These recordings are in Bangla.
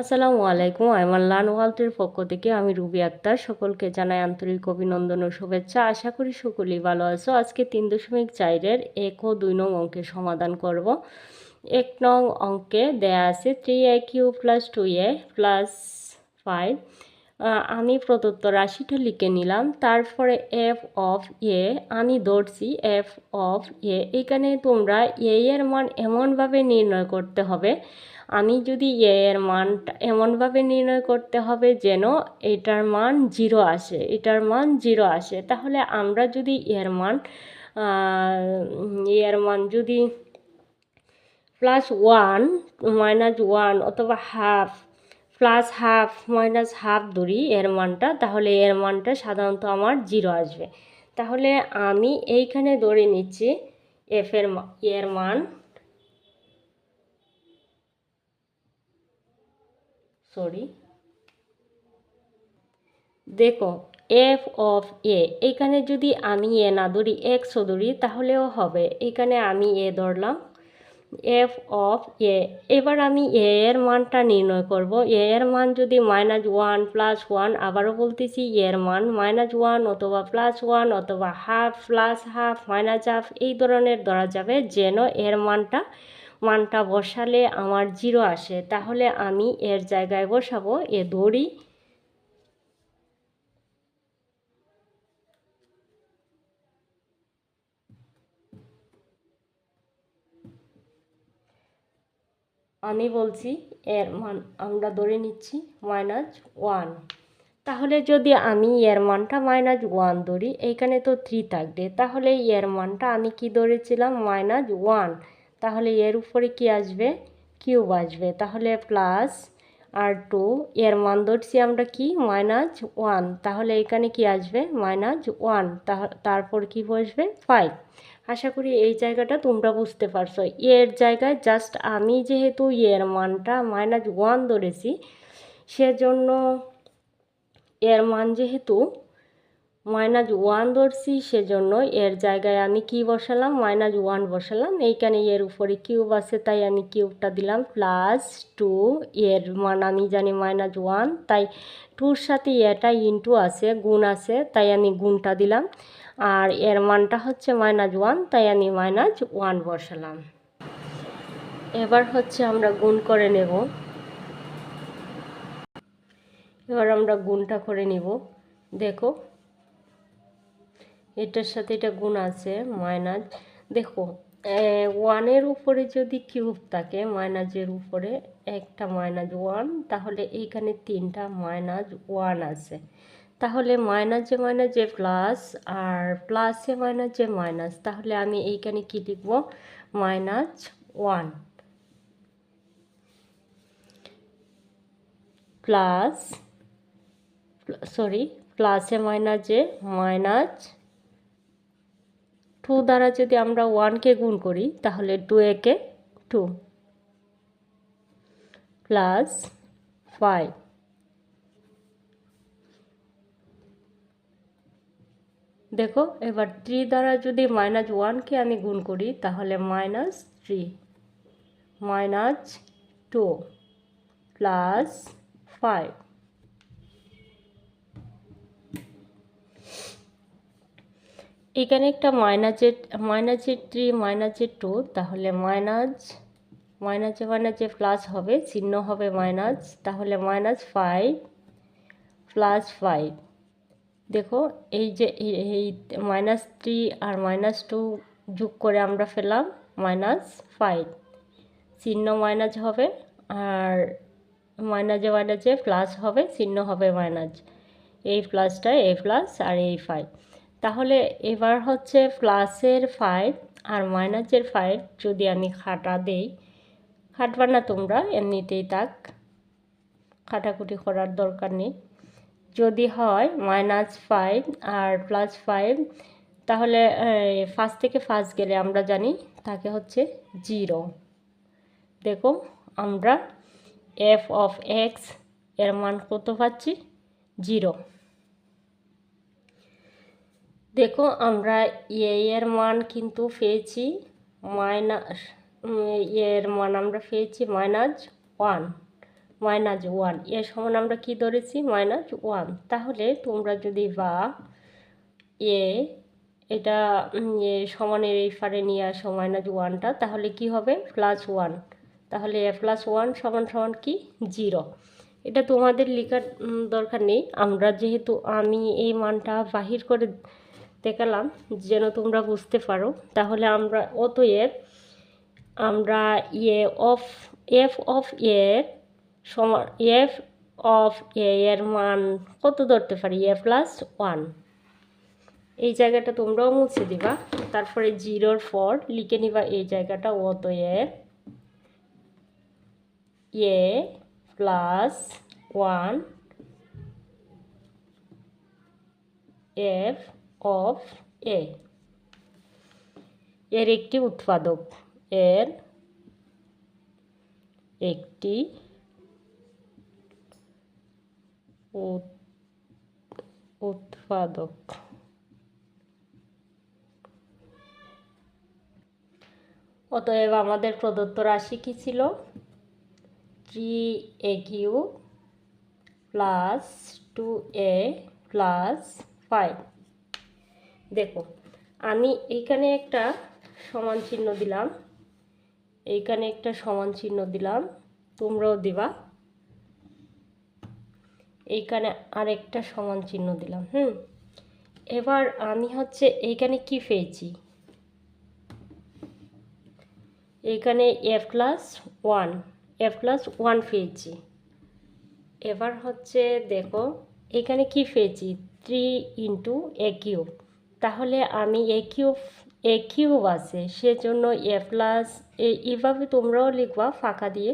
আসসালামু আলাইকুম আইমান লান ওয়ার্ল্ডের পক্ষ থেকে আমি রুবি আক্তার। সকলকে জানাই আন্তরিক অভিনন্দন ও শুভেচ্ছা। আশা করি সকলেই ভালো আছো। আজকে তিন দশমিক চারের এক ও দুই নং অঙ্কের সমাধান করব। এক নং অঙ্কে দেয়া আছে three a cube plus two a plus five আমি প্রদত্ত রাশিটা লিখে নিলাম। তারপরে এফ অফ এ আমি ধরছি এফ অফ এ এখানে তোমরা এ এর মান এমনভাবে নির্ণয় করতে হবে আমি যদি এ এর মানটা এমনভাবে নির্ণয় করতে হবে যেন এটার মান জিরো আসে, এটার মান জিরো আসে, তাহলে আমরা যদি এর মান এর মান যদি প্লাস ওয়ান মাইনাস ওয়ান অথবা half plus half minus half ধরি এর মানটা, তাহলে এর মানটা সাধারণত আমার জিরো আসবে। তাহলে আমি এইখানে ধরে নিচ্ছি এফের এর মান সরি দেখো এফ অফ এ এখানে যদি আমি এ না ধরি এক্সও ধরি, তাহলেও হবে। এখানে আমি এ ধরলাম। এফ অফ এ এবার আমি এ এর মানটা নির্ণয় করব। এ এর মান যদি মাইনাস ওয়ান প্লাস ওয়ান আবারও বলতেছি এর মান মাইনাস ওয়ান অথবা প্লাস ওয়ান অথবা half plus half minus half এই ধরনের ধরা যাবে যেন এর মানটা মানটা বসালে আমার জিরো আসে, তাহলে আমি এর জায়গায় বসাবো, এ দড়ি। আমি বলছি এর মান, আমরা ধরে নিচ্ছি মাইনাস ওয়ান তাহলে যদি আমি এর মানটা মাইনাস ওয়ান ধরি এইখানে তো থ্রি থাকবে, তাহলে এর মানটা আমি কি ধরেছিলাম? মাইনাস ওয়ান তাহলে এর উপরে কি আসবে? কিউব আসবে। তাহলে প্লাস আর টু এর মান ধরছি আমরা কি? মাইনাস ওয়ান তাহলে এখানে কি আসবে? মাইনাস ওয়ান তারপর কি বসবে? ফাইভ আশা করি এই জায়গাটা তোমরা বুঝতে পারছ। এর জায়গায় জাস্ট আমি যেহেতু এর মানটা মাইনাস ওয়ান ধরেছি, সেজন্য এর মান যেহেতু মাইনাস ওয়ান ধরছি সেজন্য এর জায়গায় আমি কি বসালাম? মাইনাস ওয়ান বসালাম। এইখানে এর উপরে কিউব আছে, তাই আমি কিউবটা দিলাম প্লাস টু। এর মান আমি জানি মাইনাস ওয়ান, তাই টুর সাথে এটা ইন্টু আছে, গুণ আছে, তাই আমি গুণটা দিলাম। আর এর মানটা হচ্ছে মাইনাস ওয়ান, তাই আমি মাইনাস ওয়ান বসালাম। এবার হচ্ছে আমরা গুণ করে নেব। এবার আমরা গুণটা করে নিব। দেখো এটার সাথে এটা গুণ আছে মাইনাস দেখো ওয়ানের উপরে যদি কিউব থাকে মাইনাসের উপরে একটা মাইনাস ওয়ান তাহলে এইখানে তিনটা মাইনাস ওয়ান আছে। তাহলে মাইনাস মাইনাস প্লাস আর প্লাসে মাইনাস মাইনাস তাহলে আমি এইখানে কি লিখব? মাইনাস ওয়ান প্লাস সরি প্লাসে মাইনাস যে মাইনাস টু দ্বারা যদি আমরা ওয়ানকে গুণ করি, তাহলে টু একে টু প্লাস ফাইভ দেখো, এবার থ্রি দ্বারা যদি মাইনাস ওয়ানকে আমি গুণ করি, তাহলে minus three minus two plus five এখানে একটা মাইনাসের মাইনাসের থ্রি মাইনাসের টু তাহলে মাইনাস মাইনাসে মাইনাসে প্লাস হবে, চিহ্ন হবে মাইনাস তাহলে মাইনাস ফাইভ প্লাস ফাইভ। দেখো, এই যে এই মাইনাস থ্রি আর মাইনাস টু যোগ করে আমরা ফেলাম মাইনাস ফাইভ। চিহ্ন মাইনাস হবে আর মাইনাসে মাইনাসে প্লাস হবে, চিহ্ন হবে মাইনাস এই প্লাসটা এই প্লাস আর এই ফাইভ। তাহলে এবার হচ্ছে প্লাসের ফাইভ আর মাইনাসের ফাইভ যদি আমি খাটা দেই, খাটবা না তোমরা, এমনিতেই তাক খাটাকুটি করার দরকার নেই। যদি হয় মাইনাস ফাইভ আর প্লাস ফাইভ তাহলে ফার্স্ট থেকে ফার্স্ট গেলে আমরা জানি তাকে হচ্ছে জিরো দেখো, আমরা এফ অফ এক্সের মান কত পাচ্ছি? জিরো দেখো, আমরা এ এর মান কিন্তু পেয়েছি মাইনাস এর মান আমরা পেয়েছি minus one minus one a সমান আমরা কি ধরেছি? মাইনাস ওয়ান তাহলে তোমরা যদি বা এ এটা এ সমানের এই ফারে নিয়ে আসো মাইনাস ওয়ানটা তাহলে কি হবে? প্লাস ওয়ান তাহলে এ প্লাস ওয়ান সমান সমান কি? জিরো এটা তোমাদের লেখার দরকার নেই। আমরা যেহেতু আমি এই মানটা বাহির করে দেখালাম, যেন তোমরা বুঝতে পারো। তাহলে আমরা অতএব আমরা ইয়ে অফ, এফ অফ এর সমান, এফ অফ এ এর মান কত ধরতে পারি? A plus one. এই জায়গাটা তোমরাও মুছে দিবা। তারপরে জিরোর ফর লিখে নিবা এই জায়গাটা অতএব a plus one, f of a এর একটি উৎপাদক। এর একটি উৎ- উৎপাদক। অতএব আমাদের প্রদত্ত রাশি কি ছিল? Three a cube plus two a plus five দেখো, আমি এইখানে একটা সমান চিহ্ন দিলাম। এইখানে একটা সমান চিহ্ন দিলাম, তোমরাও দিবা। এইখানে আরেকটা সমান চিহ্ন দিলাম, হুম? এবার আমি হচ্ছে এইখানে কি পেয়েছি? এখানে a plus one a plus one পেয়েছি। এবার হচ্ছে দেখো, এখানে কি পেয়েছি? থ্রি ইন্টু এ কিউব তাহলে আমি এ কিউব এ কিউব আছে। সেজন্য এ প্লাস এইভাবে তোমরাও লিখবা ফাঁকা দিয়ে।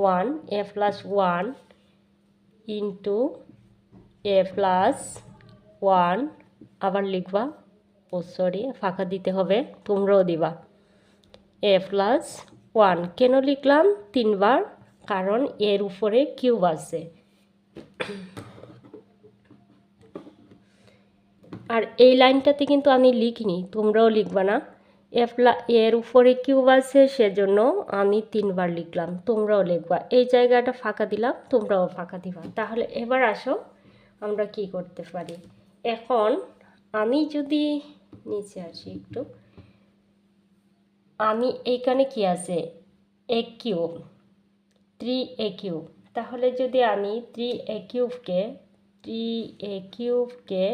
One a plus one into a plus one আবার লিখবা। ও সরি ফাঁকা দিতে হবে, তোমরাও দিবা। এ প্লাস ওয়ান কেন লিখলাম? তিনবার, কারণ এর উপরে কিউব আছে। আর এই লাইনটাতে কিন্তু আমি লিখিনি, তোমরাও লিখবা না। এ প্লা এর উপরে কিউব আছে, সেজন্য আমি তিনবার লিখলাম, তোমরাও লিখবা। এই জায়গাটা ফাঁকা দিলাম, তোমরাও ফাঁকা দিবা। তাহলে এবার আসো, আমরা কি করতে পারি? এখন আমি যদি নিচে আসি একটু, আমি এইখানে কি আছে? A cube, three a cube. তাহলে যদি আমি থ্রি এ কিউবকে, থ্রি এ কিউবকে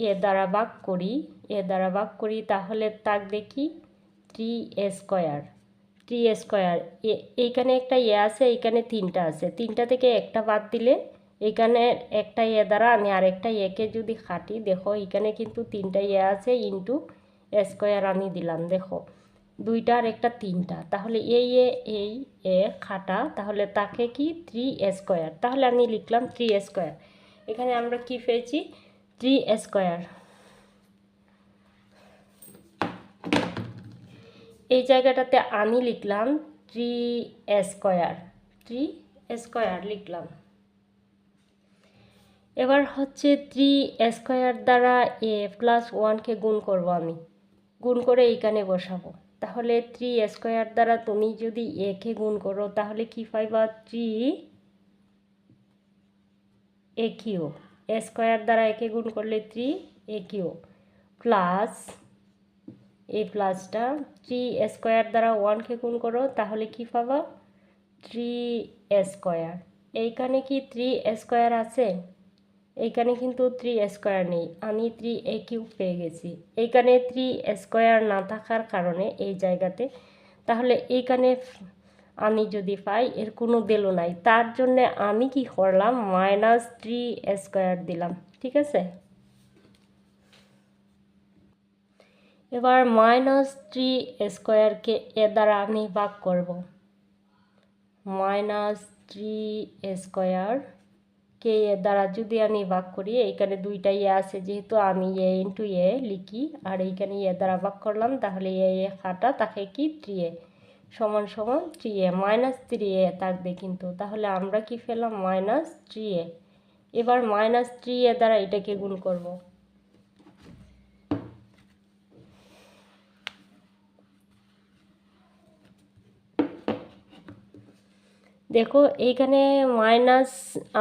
এ দ্বারা ভাগ করি, এ দ্বারা ভাগ করি, তাহলে তাক দেখি থ্রি স্কোয়ার। থ্রি স্কোয়ার এইখানে একটা এ আছে, এইখানে তিনটা আছে। তিনটা থেকে একটা বাদ দিলে এখানে একটা এ দ্বারা আমি আরেকটা একে যদি খাটি দেখো এখানে কিন্তু তিনটা এ আছে ইন্টু স্কোয়ার আমি দিলাম, দেখো। দুইটা আর একটা তিনটা। তাহলে এই এ এই এ খাটা তাহলে তাকে কি? Three square. তাহলে আমি লিখলাম থ্রি স্কোয়ার। এখানে আমরা কি পেয়েছি? থ্রি স্কোয়ার এই জায়গাটাতে আমি লিখলাম থ্রি স্কোয়ার থ্রি স্কোয়ার লিখলাম। এবার হচ্ছে থ্রি স্কোয়ার দ্বারা এ প্লাস ওয়ানকে গুণ করব আমি। গুণ করে এইখানে বসাবো। তাহলে থ্রি স্কোয়ার দ্বারা তুমি যদি একে গুণ করো, তাহলে কি পাইবা? থ্রি এ কিউ স্কোয়ার দ্বারা একে গুণ করলে থ্রি এ কিউ প্লাস এই প্লাসটা থ্রি স্কোয়ার দ্বারা ওয়ানকে গুণ করো, তাহলে কি পাবা? থ্রি স্কোয়ার এইখানে কি থ্রি স্কোয়ার আছে? এইখানে কিন্তু থ্রি স্কোয়ার নেই। আমি থ্রি এ কিউব পেয়ে গেছি। এইখানে থ্রি স্কোয়ার না থাকার কারণে এই জায়গাতে, তাহলে এইখানে আমি যদি পাই, এর কোনো দেলো নাই। তার জন্যে আমি কি করলাম? মাইনাস থ্রি স্কোয়ার দিলাম, ঠিক আছে? এবার মাইনাস থ্রি স্কোয়ারকে এ দ্বারা আমি ভাগ করব। মাইনাস থ্রি স্কোয়ার কে এর দ্বারা যদি আমি ভাগ করি এইখানে দুইটা ইয়ে আছে, যেহেতু আমি এ ইন্টু এ লিখি, আর এইখানে এ দ্বারা ভাগ করলাম, তাহলে এ এ খাটা, তাকে কি? Three a. সমান সমান three a minus three a থাকবে কিন্তু। তাহলে আমরা কি পেলাম? মাইনাস থ্রি এ এবার মাইনাস থ্রি এ দ্বারা এটাকে গুণ করব। দেখো, এইখানে মাইনাস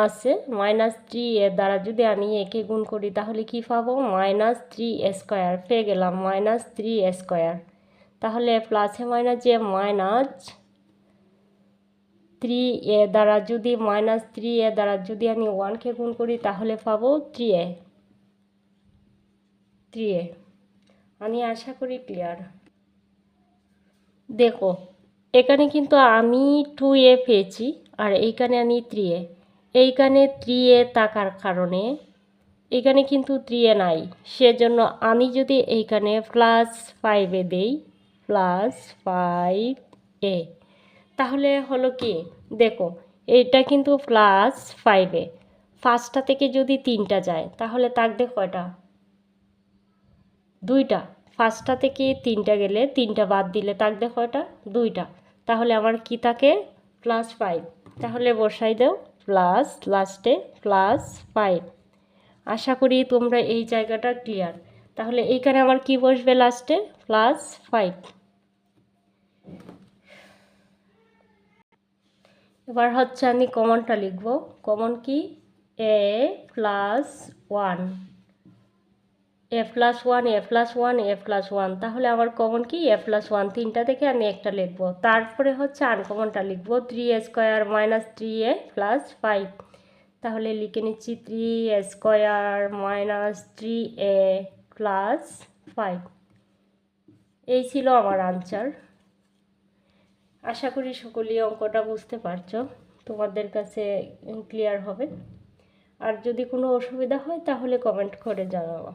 আছে। মাইনাস থ্রি এর দ্বারা যদি আমি একে গুণ করি, তাহলে কি পাবো? মাইনাস থ্রি স্কোয়ার পেয়ে গেলাম। মাইনাস থ্রি স্কোয়ার তাহলে প্লাসে মাইনাস যে মাইনাস থ্রি এ দ্বারা যদি মাইনাস থ্রি এ দ্বারা যদি আমি ওয়ানকে গুণ করি, তাহলে পাবো থ্রি এ। থ্রি এ। আমি আশা করি ক্লিয়ার দেখো, এখানে কিন্তু আমি টু এ পেয়েছি, আর এইখানে আমি থ্রি এ। এইখানে থ্রি এ থাকার কারণে এখানে কিন্তু থ্রি এ নাই। সেজন্য আমি যদি এইখানে প্লাস ফাইভে দেই প্লাস ফাইভ এ তাহলে হলো কি? দেখো, এইটা কিন্তু প্লাস ফাইভে পাঁচটা থেকে যদি তিনটা যায়, তাহলে থাকবে কয়টা? দুইটা। পাঁচটা থেকে তিনটা গেলে তিনটা বাদ দিলে থাকবে কয়টা? দুইটা। তাহলে আমার কি থাকে? প্লাস ফাইভ তাহলে বসাই দাও প্লাস লাস্টে প্লাস ফাইভ আশা করি তোমরা এই জায়গাটা ক্লিয়ার তাহলে এইখানে আমার কি বসবে লাস্টে প্লাস ফাইভ এবার হচ্ছে আমি কমনটা লিখব। কমন কি? A plus one a plus one a plus one a plus one তাহলে আমার কমন কি? এ প্লাস ওয়ান তিনটা থেকে আমি একটা লিখব। তারপরে হচ্ছে আনকমনটা লিখব। Three a square minus three a plus five তাহলে লিখে নিচ্ছি three a square minus three a plus five এই ছিল আমার আনসার আশা করি সকলেই অঙ্কটা বুঝতে পারছ। তোমাদের কাছে ক্লিয়ার হবে। আর যদি কোনো অসুবিধা হয় তাহলে কমেন্ট করে জানাব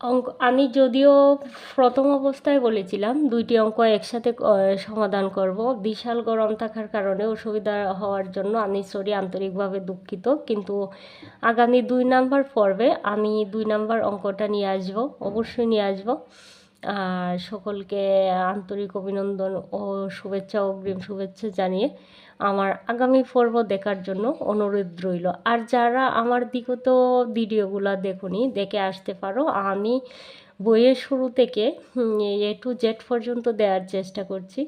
অঙ্ক, আমি যদিও প্রথম অবস্থায় বলেছিলাম দুইটি অঙ্ক একসাথে সমাধান করব। বিশাল গরম থাকার কারণে অসুবিধা হওয়ার জন্য আমি সরি আন্তরিকভাবে দুঃখিত। কিন্তু আগামী দুই নাম্বার পর্বে আমি দুই নাম্বার অঙ্কটা নিয়ে আসব, অবশ্যই নিয়ে আসব। সকলকে আন্তরিক অভিনন্দন ও শুভেচ্ছা, অগ্রিম শুভেচ্ছা জানিয়ে আমার আগামী পর্ব দেখার জন্য অনুরোধ রইল। আর যারা আমার বিগত ভিডিওগুলো দেখুনি, দেখে আসতে পারো। আমি বইয়ের শুরু থেকে এ টু জেড পর্যন্ত দেওয়ার চেষ্টা করছি।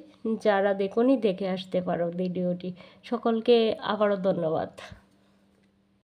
যারা দেখুনি, দেখে আসতে পারো ভিডিওটি। সকলকে আবারও ধন্যবাদ।